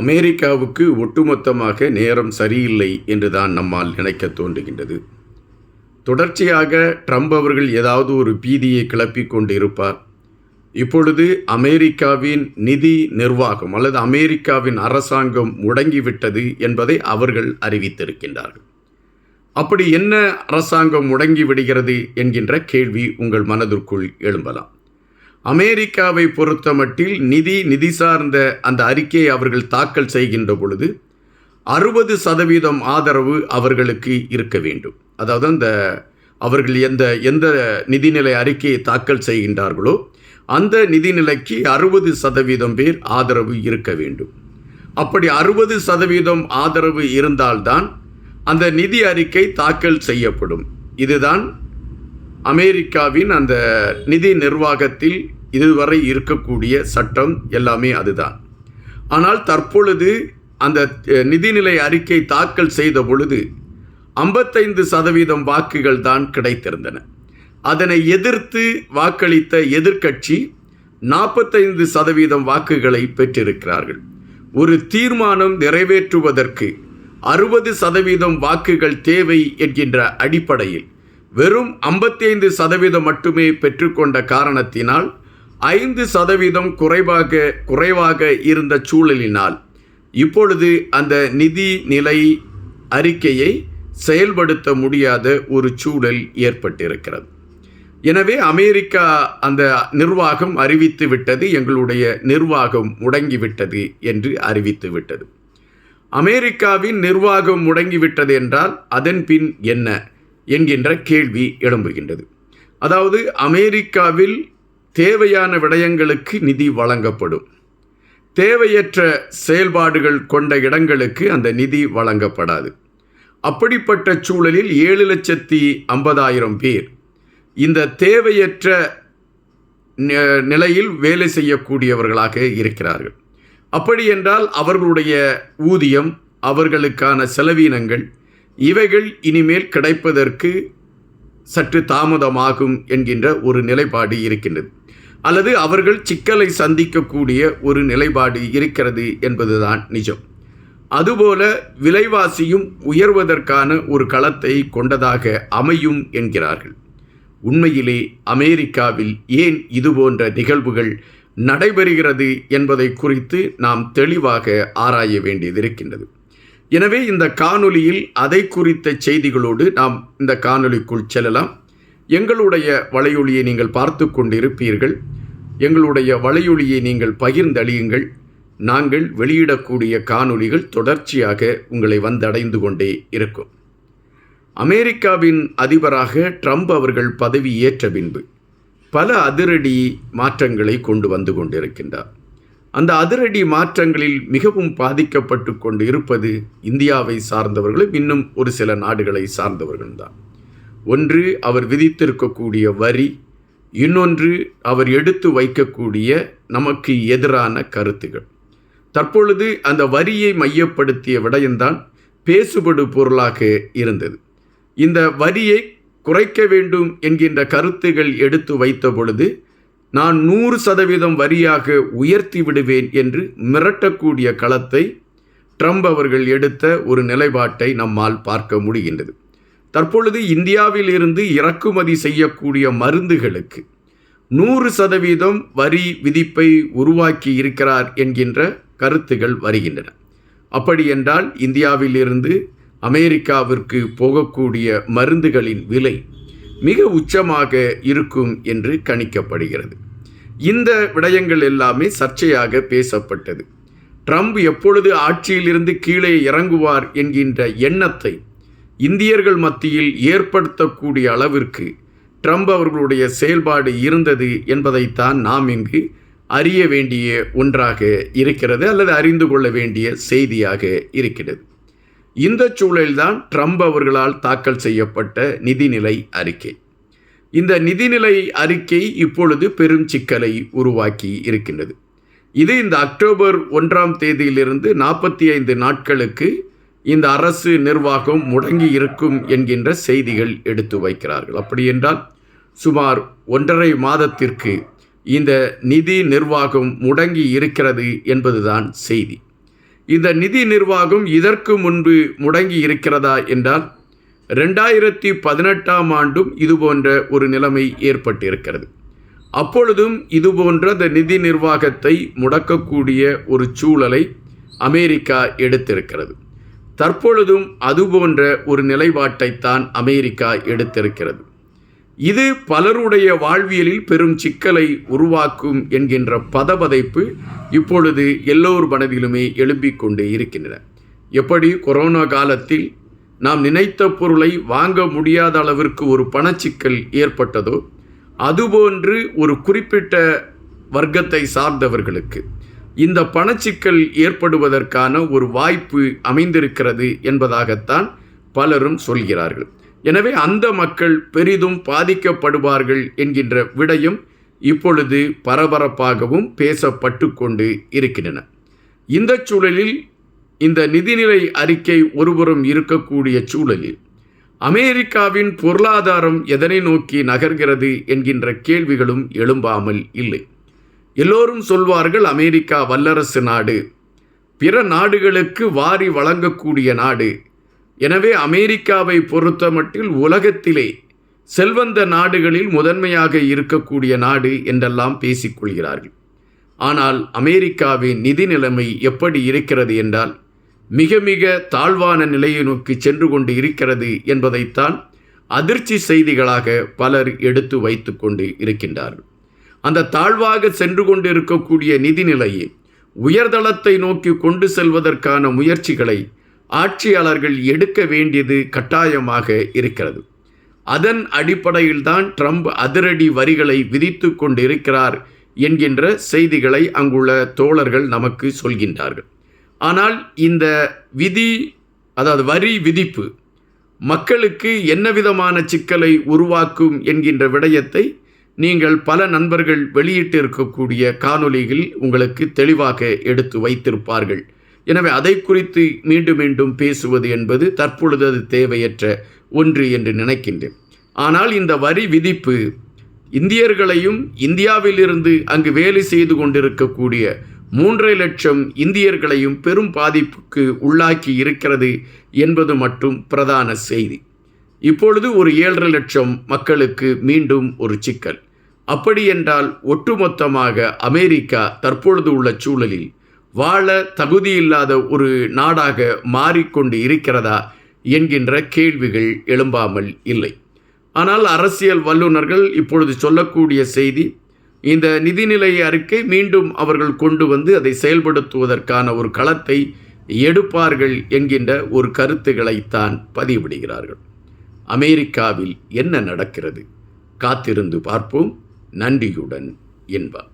அமெரிக்காவுக்கு ஒட்டுமொத்தமாக நேரம் சரியில்லை என்றுதான் நம்மால் நினைக்க தோன்றுகின்றது. தொடர்ச்சியாக ட்ரம்ப் அவர்கள் ஏதாவது ஒரு பீதியை கிளப்பி கொண்டு இருப்பார் இப்பொழுது அமெரிக்காவின் நிதி நிர்வாகம் அல்லது அமெரிக்காவின் அரசாங்கம் முடங்கிவிட்டது என்பதை அவர்கள் அறிவித்திருக்கின்றார்கள். அப்படி என்ன அரசாங்கம் முடங்கி விடுகிறது என்கின்ற கேள்வி உங்கள் மனதிற்குள் எழும்பலாம். அமெரிக்காவை பொறுத்தமட்டில் நிதி நிதி சார்ந்த அந்த அறிக்கையை அவர்கள் தாக்கல் செய்கின்ற பொழுது அறுபது சதவீதம் ஆதரவு அவர்களுக்கு இருக்க வேண்டும். அதாவது அந்த அவர்கள் எந்த எந்த நிதிநிலை அறிக்கையை தாக்கல் செய்கின்றார்களோ அந்த நிதிநிலைக்கு அறுபது சதவீதம் பேர் ஆதரவு இருக்க வேண்டும். அப்படி அறுபது சதவீதம் ஆதரவு இருந்தால்தான் அந்த நிதி அறிக்கை தாக்கல் செய்யப்படும். இதுதான் அமெரிக்காவின் அந்த நிதி நிர்வாகத்தில் இதுவரை இருக்கக்கூடிய சட்டம் எல்லாமே அதுதான். ஆனால் தற்பொழுது அந்த நிதிநிலை அறிக்கை தாக்கல் செய்த பொழுது ஐம்பத்தைந்து சதவீதம் வாக்குகள் தான் கிடைத்திருந்தன. அதனை எதிர்த்து வாக்களித்த எதிர்க்கட்சி நாற்பத்தைந்து சதவீதம் வாக்குகளை பெற்றிருக்கிறார்கள். ஒரு தீர்மானம் நிறைவேற்றுவதற்கு அறுபது சதவீதம் வாக்குகள் தேவை என்கின்ற அடிப்படையில் வெறும் 55% சதவீதம் மட்டுமே பெற்றுக்கொண்ட காரணத்தினால் ஐந்து சதவீதம் குறைவாக குறைவாக இருந்த சூழலினால் இப்பொழுது அந்த நிதி நிலை அறிக்கையை செயல்படுத்த முடியாத ஒரு சூழல் ஏற்பட்டிருக்கிறது. எனவே அமெரிக்கா அந்த நிர்வாகம் அறிவித்து விட்டது எங்களுடைய நிர்வாகம் முடங்கிவிட்டது என்று அறிவித்து விட்டது. அமெரிக்காவின் நிர்வாகம் முடங்கிவிட்டது என்றால் அதன் பின் என்ன? என்கின்ற கேள்வி எழும்புகின்றது. அதாவது அமெரிக்காவில் தேவையான விடயங்களுக்கு நிதி வழங்கப்படும். தேவையற்ற செயல்பாடுகள் கொண்ட இடங்களுக்கு அந்த நிதி வழங்கப்படாது. அப்படிப்பட்ட சூழலில் ஏழு லட்சத்தி ஐம்பதாயிரம் பேர் இந்த தேவையற்ற நிலையில் வேலை செய்யக்கூடியவர்களாக இருக்கிறார்கள். அப்படி என்றால் அவர்களுடைய ஊதியம் அவர்களுக்கான செலவீனங்கள் இவைகள் இனிமேல் கிடைப்பதற்கு சற்று தாமதமாகும் என்கின்ற ஒரு நிலைப்பாடு இருக்கின்றது. அல்லது அவர்கள் சிக்கலை சந்திக்கக்கூடிய ஒரு நிலைப்பாடு இருக்கிறது என்பதுதான் நிஜம். அதுபோல விலைவாசியும் உயர்வதற்கான ஒரு களத்தை கொண்டதாக அமையும் என்கிறார்கள். உண்மையிலே அமெரிக்காவில் ஏன் இதுபோன்ற நிகழ்வுகள் நடைபெறுகிறது என்பதை குறித்து நாம் தெளிவாக ஆராய வேண்டியதிருக்கின்றது எனவே இந்த காணொலியில் அதை குறித்த செய்திகளோடு நாம் இந்த காணொலிக்குள் செல்லலாம். எங்களுடைய வலையொலியை நீங்கள் பார்த்து கொண்டிருப்பீர்கள். எங்களுடைய வலையொலியை நீங்கள் பகிர்ந்தளியுங்கள். நாங்கள் வெளியிடக்கூடிய காணொலிகள் தொடர்ச்சியாக உங்களை வந்தடைந்து கொண்டே இருக்கும். அமெரிக்காவின் அதிபராக ட்ரம்ப் அவர்கள் பதவி ஏற்ற பின்பு பல அதிரடி மாற்றங்களை கொண்டு வந்து கொண்டிருக்கின்றார். அந்த அதிரடி மாற்றங்களில் மிகவும் பாதிக்கப்பட்டு கொண்டு இருப்பது இந்தியாவை சார்ந்தவர்களும் இன்னும் ஒரு சில நாடுகளை சார்ந்தவர்கள்தான் ஒன்று அவர் விதித்திருக்கக்கூடிய வரி இன்னொன்று அவர் எடுத்து வைக்கக்கூடிய நமக்கு எதிரான கருத்துகள். தற்பொழுது அந்த வரியை மையப்படுத்திய விடயம்தான் பேசுபடு பொருளாக இருந்தது. இந்த வரியை குறைக்க வேண்டும் என்கின்ற கருத்துகள் எடுத்து வைத்த பொழுது நான் நூறு சதவீதம் வரியாக உயர்த்தி விடுவேன் என்று மிரட்டக்கூடிய களத்தை ட்ரம்ப் அவர்கள் எடுத்த ஒரு நிலைப்பாட்டை நம்மால் பார்க்க முடிகின்றது. தற்பொழுது இந்தியாவில் இருந்து இறக்குமதி செய்யக்கூடிய மருந்துகளுக்கு நூறு சதவீதம் வரி விதிப்பை உருவாக்கி இருக்கிறார் என்கின்ற கருத்துகள் வருகின்றன. அப்படி என்றால் இந்தியாவில் இருந்து அமெரிக்காவிற்கு போகக்கூடிய மருந்துகளின் விலை மிக உச்சமாக இருக்கும் என்று கணிக்கப்படுகிறது. இந்த விடயங்கள் எல்லாமே சர்ச்சையாக பேசப்பட்டது. ட்ரம்ப் எப்பொழுது ஆட்சியிலிருந்து கீழே இறங்குவார் என்கின்ற எண்ணத்தை இந்தியர்கள் மத்தியில் ஏற்படுத்தக்கூடிய அளவிற்கு ட்ரம்ப் அவர்களுடைய செயல்பாடு இருந்தது என்பதைத்தான் நாம் இங்கு அறிய வேண்டிய ஒன்றாக இருக்கிறது அல்லது அறிந்து கொள்ள வேண்டிய செய்தியாக இருக்கிறது. இந்த சூழலில்தான் ட்ரம்ப் அவர்களால் தாக்கல் செய்யப்பட்ட நிதிநிலை அறிக்கை. இந்த நிதிநிலை அறிக்கை இப்பொழுது பெரும் சிக்கலை உருவாக்கி இருக்கின்றது. இது இந்த அக்டோபர் ஒன்றாம் தேதியிலிருந்து நாற்பத்தி ஐந்து நாட்களுக்கு இந்த அரசு நிர்வாகம் முடங்கி இருக்கும் என்கின்ற செய்திகள் எடுத்து வைக்கிறார்கள். அப்படி என்றால் சுமார் ஒன்றரை மாதத்திற்கு இந்த நிதி நிர்வாகம் முடங்கி இருக்கிறது என்பதுதான் செய்தி. இந்த நிதி நிர்வாகம் இதற்கு முன்பு முடங்கி இருக்கிறதா என்றால் ரெண்டாயிரத்தி பதினெட்டாம் ஆண்டும் இதுபோன்ற ஒரு நிலைமை ஏற்பட்டிருக்கிறது. அப்பொழுதும் இதுபோன்ற இந்த நிதி நிர்வாகத்தை முடக்கக்கூடிய ஒரு சூழலை அமெரிக்கா எடுத்திருக்கிறது. தற்பொழுதும் அதுபோன்ற ஒரு நிலைப்பாட்டைத்தான் அமெரிக்கா எடுத்திருக்கிறது. இது பலருடைய வாழ்வியலில் பெரும் சிக்கலை உருவாக்கும் என்கின்ற பதபதைப்பு இப்பொழுது எல்லோர் மனதிலுமே எழும்பிக் கொண்டு இருக்கின்றன. எப்படி கொரோனா காலத்தில் நாம் நினைத்த பொருளை வாங்க முடியாத அளவிற்கு ஒரு பணச்சிக்கல் ஏற்பட்டதோ அதுபோன்று ஒரு குறிப்பிட்ட வர்க்கத்தை சார்ந்தவர்களுக்கு இந்த பணச்சிக்கல் ஏற்படுவதற்கான ஒரு வாய்ப்பு அமைந்திருக்கிறது என்பதாகத்தான் பலரும் சொல்கிறார்கள். எனவே அந்த மக்கள் பெரிதும் பாதிக்கப்படுவார்கள் என்கின்ற விடயம் இப்பொழுது பரபரப்பாகவும் பேசப்பட்டு கொண்டு இருக்கின்றன. இந்த சூழலில் இந்த நிதிநிலை அறிக்கை ஒருபுறம் இருக்கக்கூடிய சூழலில் அமெரிக்காவின் பொருளாதாரம் எதனை நோக்கி நகர்கிறது என்கின்ற கேள்விகளும் எழும்பாமல் இல்லை. எல்லோரும் சொல்வார்கள் அமெரிக்கா வல்லரசு நாடு. பிற நாடுகளுக்கு வாரி வழங்கக்கூடிய நாடு. எனவே அமெரிக்காவை பொறுத்தமட்டில் உலகத்திலே செல்வந்த நாடுகளில் முதன்மையாக இருக்கக்கூடிய நாடு என்றெல்லாம் பேசிக்கொள்கிறார்கள். ஆனால் அமெரிக்காவின் நிதி நிலைமை எப்படி இருக்கிறது என்றால் மிக மிக தாழ்வான நிலையை நோக்கி சென்று கொண்டு இருக்கிறது என்பதைத்தான் அதிர்ச்சி செய்திகளாக பலர் எடுத்து வைத்து கொண்டு இருக்கின்றார்கள். அந்த தாழ்வாக சென்று கொண்டு இருக்கக்கூடிய நிதிநிலையை உயர்தளத்தை நோக்கி கொண்டு செல்வதற்கான முயற்சிகளை ஆட்சியாளர்கள் எடுக்க வேண்டியது கட்டாயமாக இருக்கிறது. அதன் அடிப்படையில்தான் ட்ரம்ப் அதிரடி வரிகளை விதித்து கொண்டிருக்கிறார் என்கின்ற செய்திகளை அங்குள்ள தோழர்கள் நமக்கு சொல்கின்றார்கள். ஆனால் இந்த விதி அதாவது வரி விதிப்பு மக்களுக்கு என்ன விதமான சிக்கலை உருவாக்கும் என்கின்ற விடயத்தை நீங்கள் பல நண்பர்கள் வெளியிட்டிருக்கக்கூடிய காணொலியில் காணொலிகள் உங்களுக்கு தெளிவாக எடுத்து வைத்திருப்பார்கள். எனவே அதை குறித்து மீண்டும் மீண்டும் பேசுவது என்பது தற்பொழுது அது தேவையற்ற ஒன்று என்று நினைக்கின்றேன். ஆனால் இந்த வரி விதிப்பு இந்தியர்களையும் இந்தியாவிலிருந்து அங்கு வேலை செய்து கொண்டிருக்கக்கூடிய மூன்றரை லட்சம் இந்தியர்களையும் பெரும் பாதிப்புக்கு உள்ளாக்கி இருக்கிறது என்பது மட்டும் பிரதான செய்தி. இப்பொழுது ஒரு ஏழரை லட்சம் மக்களுக்கு மீண்டும் ஒரு சிக்கல். அப்படியென்றால் ஒட்டுமொத்தமாக அமெரிக்கா தற்பொழுது உள்ள சூழலில் வாழ தகுதியில்லாத ஒரு நாடாக மாறிக்கொண்டு இருக்கிறதா என்கின்ற கேள்விகள் எழும்பாமல் இல்லை. ஆனால் அரசியல் வல்லுநர்கள் இப்பொழுது சொல்லக்கூடிய செய்தி இந்த நிதிநிலை அறிக்கை மீண்டும் அவர்கள் கொண்டு வந்து அதை செயல்படுத்துவதற்கான ஒரு களத்தை எடுப்பார்கள் என்கின்ற ஒரு கருத்துக்களைத்தான் பதிவிடுகிறார்கள். அமெரிக்காவில் என்ன நடக்கிறது? காத்திருந்து பார்ப்போம். நன்றியுடன் என்பார்.